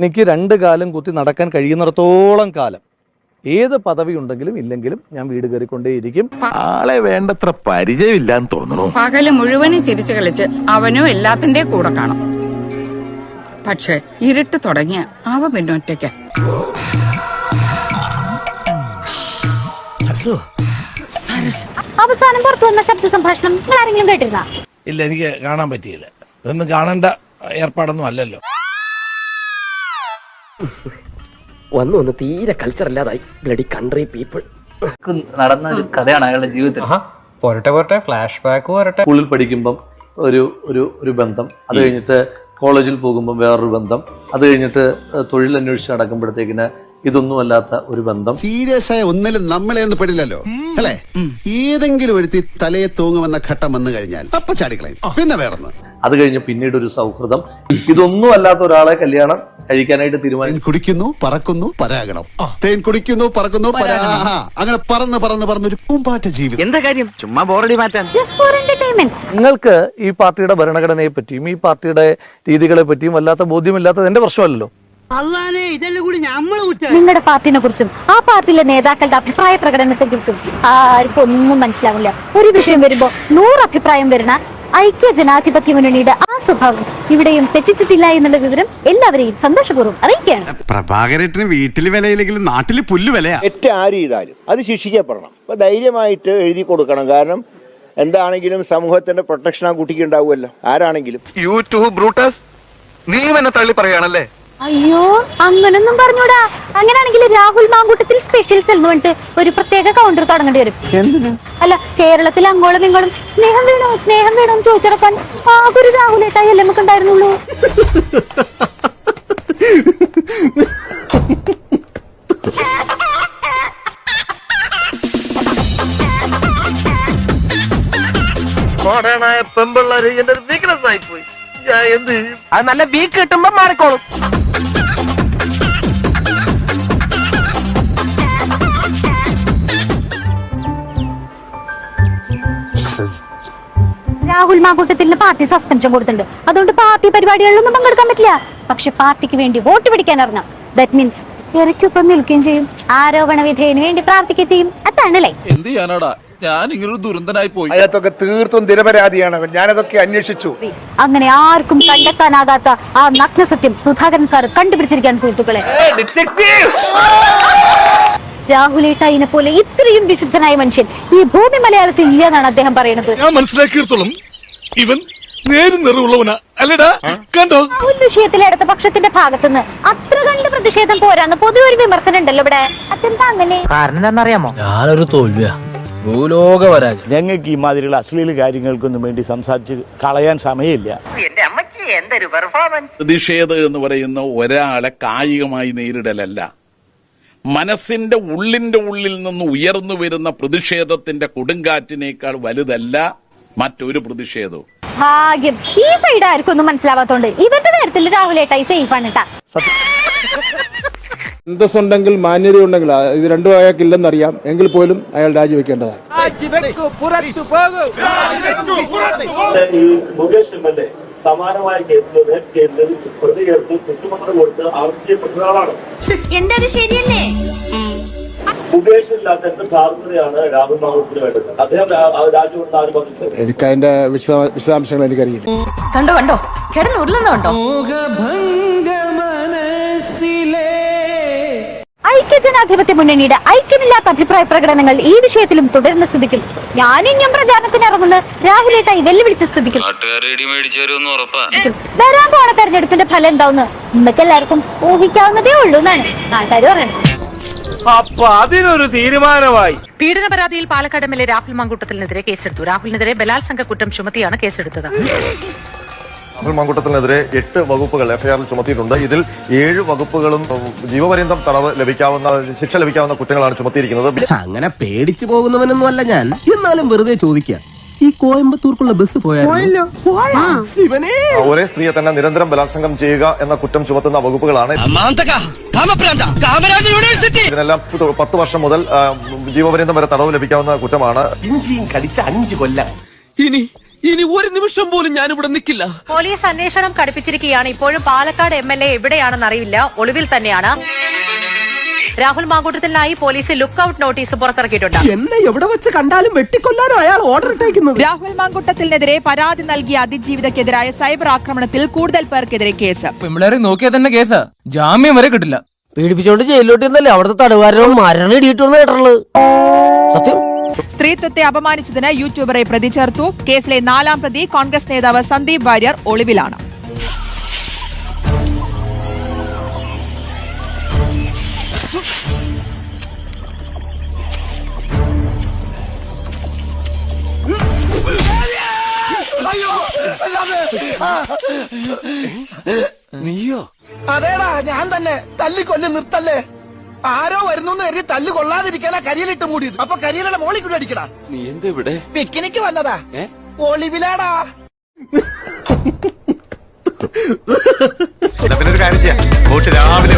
എനിക്ക് രണ്ട് കാലം കുത്തി നടക്കാൻ കഴിയുന്നിടത്തോളം കാലം. ഏത് പദവി ഉണ്ടെങ്കിലും ഇല്ലെങ്കിലും ഞാൻ വീട് കയറിക്കൊണ്ടേയിരിക്കും. ആളെ വേണ്ടത്ര പരിചയമില്ലാന്ന് തോന്നുന്നു. പകൽ മുഴുവനും ചിരിച്ചു കളിച്ച് അവനും എല്ലാത്തിന്റെ കൂടെ കാണും. പക്ഷെ ഇരുട്ട് തുടങ്ങിയ അവ പിന്നെ ഒറ്റയ്ക്ക്. അവസാനം പുറത്തു വന്ന ശബ്ദ സംഭാഷണം നിങ്ങൾ ആരെങ്കിലും കേട്ടിരുന്ന? ഇല്ല എനിക്ക് കാണാൻ പറ്റിയില്ല. ഇതൊന്നും കാണേണ്ട ഏർപ്പാടൊന്നും അല്ലല്ലോ. വന്നു വന്ന് തീരെ കൾച്ചർ ഇല്ലാതായി ബ്ലഡി കൺട്രി പീപ്പിൾ നടന്ന ഒരു കഥയാണ് അയാളുടെ ജീവിതത്തിൽ. പോരട്ടെ പോരട്ടെ. ഫ്ലാഷ് ബാക്ക് പോരട്ടെ. സ്കൂളിൽ പഠിക്കുമ്പം ഒരു ഒരു ഒരു ബന്ധം. അത് കഴിഞ്ഞിട്ട് കോളേജിൽ പോകുമ്പോൾ വേറൊരു ബന്ധം. അത് കഴിഞ്ഞിട്ട് തൊഴിൽ അന്വേഷിച്ച് നടക്കുമ്പോഴത്തേക്കിന് ഇതൊന്നുമല്ലാത്ത ഒരു ബന്ധം. സീരിയസ് ആയ ഒന്നിലും നമ്മളെ ഒന്നും പെടില്ലല്ലോ. അല്ലേ? ഏതെങ്കിലും ഒരുത്തി തലയെ തൂങ്ങുമെന്ന ഘട്ടം വന്നു കഴിഞ്ഞാൽ അപ്പൊ ചാടിക്കളയും. പിന്നെ വേറൊന്ന്. അത് കഴിഞ്ഞ് പിന്നീട് ഒരു സൗഹൃദം. ഇതൊന്നും അല്ലാത്ത ഒരാളെ കല്യാണം കഴിക്കാനായിട്ട് തീരുമാനം കുടിക്കുന്നു പറക്കുന്നു പരാഗണം. തേൻ കുടിക്കുന്നു പറക്കുന്നു. അങ്ങനെ പറന്ന് പറന്ന് പറന്ന് ഒരു പൂമ്പാറ്റ ജീവിതം. എന്താ കാര്യം? ചുമ്മാ ബോറടി മാറ്റാൻ. ജസ്റ്റ് ഫോർ എന്റർടൈൻമെന്റ് നിങ്ങൾക്ക് ഈ പാർട്ടിയുടെ ഭരണഘടനയെ പറ്റിയും ഈ പാർട്ടിയുടെ രീതികളെ പറ്റിയും വല്ലാത്ത ബോധ്യമില്ലാത്തത് എന്റെ പ്രശ്നമല്ലല്ലോ. നിങ്ങളുടെ പാർട്ടിനെ കുറിച്ചും ആ പാർട്ടിയിലെ നേതാക്കളുടെ അഭിപ്രായ പ്രകടനത്തെ കുറിച്ചും ആർക്കും ഒന്നും മനസ്സിലാവില്ല. ഒരു വിഷയം വരുമ്പോ നൂറ് അഭിപ്രായം വരുന്ന ഐക്യ ജനാധിപത്യ മുന്നണിയുടെ ആ സ്വഭാവം ഇവിടെയും തെറ്റിച്ചിട്ടില്ല എന്നുള്ള വിവരം എല്ലാവരെയും സന്തോഷപൂർവം അറിയിക്കുകയാണ്. പ്രഭാകരേട്ടന് വീട്ടിൽ വിലയില്ലെങ്കിലും നാട്ടിൽ പുല്ല് വിലയാ. തെറ്റ് ആര് ചെയ്താലും അത് ശിക്ഷിക്കപ്പെടണം. അപ്പൊ ധൈര്യമായിട്ട് എഴുതി കൊടുക്കണം. കാരണം എന്താണെങ്കിലും സമൂഹത്തിന്റെ പ്രൊട്ടക്ഷൻ ആ കുട്ടിക്ക് ഉണ്ടാവുമല്ലോ. ആരാണെങ്കിലും. യൂട്യൂബ് ബ്രൂട്ടസ് നീ എന്നെ തള്ളി പറയാണല്ലേ അയ്യോ അങ്ങനൊന്നും പറഞ്ഞൂടാ. അങ്ങനെയാണെങ്കിൽ രാഹുൽ മാങ്കൂട്ടത്തിൽ സ്പെഷ്യൽ സെൽ എന്ന് പറഞ്ഞിട്ട് ഒരു പ്രത്യേക കൗണ്ടർ തുടങ്ങേണ്ടി വരും. അല്ല കേരളത്തിൽ അങ്ങോളം ഇങ്ങോളം സ്നേഹം വേണോ സ്നേഹം വേണോ എന്ന് ചോദിച്ചെടുക്കാൻ ആകെ ഒരു രാഹുലേട്ടായി എല്ലാം നമുക്ക് ഉണ്ടായിരുന്നുള്ളൂ. മോഡേണായ പെമ്പിള്ളേര് എന്റെ ഒരു വീക്ക്നെസ് ആയി പോയി ഞാൻ എന്ത് അത് നല്ല വീക്ക് കിട്ടുമ്പോ മാറിക്കോളും. രാഹുൽ മാങ്കൂട്ടത്തിന് പാർട്ടി സസ്പെൻഷൻ കൊടുത്തിട്ടുണ്ട്. അതുകൊണ്ട് പാർട്ടി പരിപാടികളിലൊന്നും പങ്കെടുക്കാൻ പറ്റില്ല. പക്ഷെ പാർട്ടിക്ക് വേണ്ടി വോട്ട് പിടിക്കാൻ ഇറങ്ങാം ദാറ്റ് മീൻസ് ഇറക്കൊപ്പം നിൽക്കുകയും ചെയ്യും. ആരോപണ വിധേയന് വേണ്ടി പ്രാർത്ഥിക്കുകയും ചെയ്യും. അതാണല്ലേ എന്ത് ചെയ്യാനാടാ? ഞാൻ ഇങ്ങനൊരു ദുരന്തനായി പോയി. അതിനകത്തൊക്കെ തീർത്തും നിരപരാധിയാണ്. അവൻ ഞാനതൊക്കെ അന്വേഷിച്ചു. അങ്ങനെ ആർക്കും കണ്ടെത്താനാകാത്ത ആ നഗ്നസത്യം സുധാകരൻ സാർ കണ്ടുപിടിച്ചിരിക്കാൻ സുഹൃത്തുക്കളെ. രാഹുലേട്ടായിനെ പോലെ ഇത്രയും വിശുദ്ധനായ മനുഷ്യൻ ഈ ഭൂമി മലയാളത്തിൽ ഇല്ല എന്നാണ് അദ്ദേഹം പറയുന്നത്. ഞാൻ മനസ്സിലാക്കിയിടത്തോളം ഇവൻ നേരും നിറവുള്ളവനാ. അല്ലടാ കണ്ടോ? രാഹുൽ വിഷയത്തിലെ അടുത്ത പക്ഷത്തിന്റെ ഭാഗത്തുനിന്ന് അത്ര കണ്ട് പ്രതിഷേധം പോരാന്ന് പൊതുവെ ഒരു വിമർശനം ഉണ്ടല്ലോ ഇവിടെ. അതെന്താ അങ്ങനെ? കാരണം എന്താണെന്നറിയാമോ? ഞാനൊരു തോൽവിയാ. ഭൂലോക പരാജയം ഞങ്ങൾക്ക് ഈ മാതിരിയുള്ള അശ്ലീല കാര്യങ്ങൾക്കൊന്നും വേണ്ടി സംസാരിച്ച് കളയാൻ സമയമില്ല. എന്റെ അമ്മയ്ക്ക് എന്തൊരു പെർഫോമൻസ് പ്രതിഷേധം എന്ന് പറയുന്ന ഒരാളെ കായികമായി നേരിടലല്ല. മനസ്സിന്റെ ഉള്ളിന്റെ ഉള്ളിൽ നിന്ന് ഉയർന്നു വരുന്ന പ്രതിഷേധത്തിന്റെ കൊടുങ്കാറ്റിനേക്കാൾ വലുതല്ല മറ്റൊരു പ്രതിഷേധവും. ഭാഗ്യം. ഈ സൈഡ് ആർക്കും ഒന്നും മനസ്സിലാവാത്തോണ്ട് ഇവരുടെ കാര്യത്തിൽ രാഹുലേട്ടായി സേഫ് ആണ് കേട്ടാ അന്തസ്സുണ്ടെങ്കിൽ മാന്യതയുണ്ടെങ്കിൽ ഇത് രണ്ടും അയാൾക്കില്ലെന്നറിയാം. എങ്കിൽ പോലും അയാൾ രാജിവെക്കേണ്ടതാണ്. ഈ മുകേഷ് എം എൽ എ സമാനമായ കേസിൽ റേപ്പ് കേസിൽ പ്രതികൾക്ക് കുറ്റപത്രം കൊടുത്ത് അറസ്റ്റ് ചെയ്യപ്പെട്ട ഒരാളാണ്. എന്താ ശരിയല്ലേ? എന്ത് ധാർമ്മികതയാണ് രാഹുൽ മാവൂട്ടിന് വേണ്ടത്. അദ്ദേഹം രാജ്യം അനുഭവിച്ചത് എനിക്ക് അതിന്റെ വിശദാംശങ്ങൾ എനിക്കറിയില്ല. കണ്ടോ കണ്ടോ? കിടന്ന് ഉരുളുന്നുണ്ടോ ഐക്യ ജനാധിപത്യ മുന്നണിയുടെ ഐക്യമില്ലാത്ത അഭിപ്രായ പ്രകടനങ്ങൾ ഈ വിഷയത്തിലും തുടരുന്ന സ്ഥിതിക്കും. ഞാനും ഞാൻ പ്രചാരണത്തിന് ഇറങ്ങുന്ന രാഹുലേട്ടായി വെല്ലുവിളിച്ച സ്ഥിതിക്കും. വരാൻ പോണ തെരഞ്ഞെടുപ്പിന്റെ ഫലം എന്താവുന്നു എല്ലാവർക്കും ഊഹിക്കാവുന്നതേ ഉള്ളൂ എന്നാണ് നാട്ടുകാർ പറയുന്നത്. അപ്പൊ അതിനൊരു തീരുമാനമായി. പീഡന പരാതിയിൽ Palakkad M L A Rahul മങ്കൂട്ടത്തിനെതിരെ കേസെടുത്തു. രാഹുലിനെതിരെ ബലാത്സംഗ കുറ്റം ചുമത്തിയാണ് കേസെടുത്തത്. രാഹുൽ മങ്കുട്ടത്തിനെതിരെ എട്ട് വകുപ്പുകൾ എഫ്ഐആറിൽ ചുമത്തിയിട്ടുണ്ട്. ഇതിൽ ഏഴ് വകുപ്പുകളും ജീവപര്യന്തം തടവ് ലഭിക്കാവുന്ന ശിക്ഷ ലഭിക്കാവുന്ന കുറ്റങ്ങളാണ് ചുമത്തിയിരിക്കുന്നത്. അങ്ങനെ പേടിച്ചു പോകുന്നവനൊന്നും അല്ല ഞാൻ. എന്നാലും വെറുതെ ചോദിക്കുക ഈ കോയമ്പത്തൂർക്കുള്ള ബസ് പോയാലോ ഒരേ സ്ത്രീയെ തന്നെ നിരന്തരം ബലാത്സംഗം ചെയ്യുക എന്ന കുറ്റം ചുമത്തുന്ന വകുപ്പുകളാണ്. ഇതിനെല്ലാം പത്ത് വർഷം മുതൽ ജീവപര്യന്തം വരെ തടവ് ലഭിക്കാവുന്ന കുറ്റമാണ്. ഇഞ്ചിയും കടിച്ച അഞ്ച് കൊല്ലം. ഇനി ഇനി ഒരു നിമിഷം പോലും ഞാൻ ഇവിടെ നിൽക്കില്ല. പോലീസ് അന്വേഷണം കടുപ്പിച്ചിരിക്കുകയാണ്. ഇപ്പോഴും പാലക്കാട് എം എൽ എ എവിടെയാണെന്ന് അറിയില്ല. ഒളിവിൽ തന്നെയാണ്. രാഹുൽ മാങ്കൂട്ടത്തിനായി പോലീസ് ലുക്ക് ഔട്ട് നോട്ടീസ് പുറത്തിറക്കിയിട്ടുണ്ട്. എന്നെ എവിടെ വെച്ച് കണ്ടാലും വെട്ടിക്കൊല്ലാനോ അയാൾ ഓർഡർ ഇട്ടേക്കുന്നത്? രാഹുൽ മാങ്കൂട്ടത്തിനെതിരെ പരാതി നൽകിയ അതിജീവിതക്കെതിരായ സൈബർ ആക്രമണത്തിൽ കൂടുതൽ പേർക്കെതിരെ കേസ്. നോക്കിയാൽ തന്നെ കേസ്. ജാമ്യം വരെ കിട്ടില്ല. പീഡിപ്പിച്ചോണ്ട് ജയിലിലോട്ട് അവിടുത്തെ തടവുകാരനോട് മരണം ഇടിയിട്ടുള്ള കേട്ടുള്ളത് സത്യം? സ്ത്രീത്വത്തെ അപമാനിച്ചതിന് യൂട്യൂബറെ പ്രതി ചേർത്തു. കേസിലെ നാലാം പ്രതി കോൺഗ്രസ് നേതാവ് സന്ദീപ് വാര്യർ ഒളിവിലാണ്. നീയോ? അതേടാ ഞാൻ തന്നെ. തല്ലിക്കൊല്ലി നിർത്തല്ലേ? ആരോ വരുന്നു കരുതി തല്ല് കൊള്ളാതിരിക്കാനാ കരിയിലിട്ട് മൂടിയത്. അപ്പൊ കരിയിലുള്ള മോളി കൂടി അടിക്കടാ. നീ എന്താ ഇവിടെ പിക്നിക്ക് വന്നതാ. ഒളിവിലാടാ. പിന്നെ ഒരു കാര്യം ചെയ്യാം. വോട്ട് രാവിലെ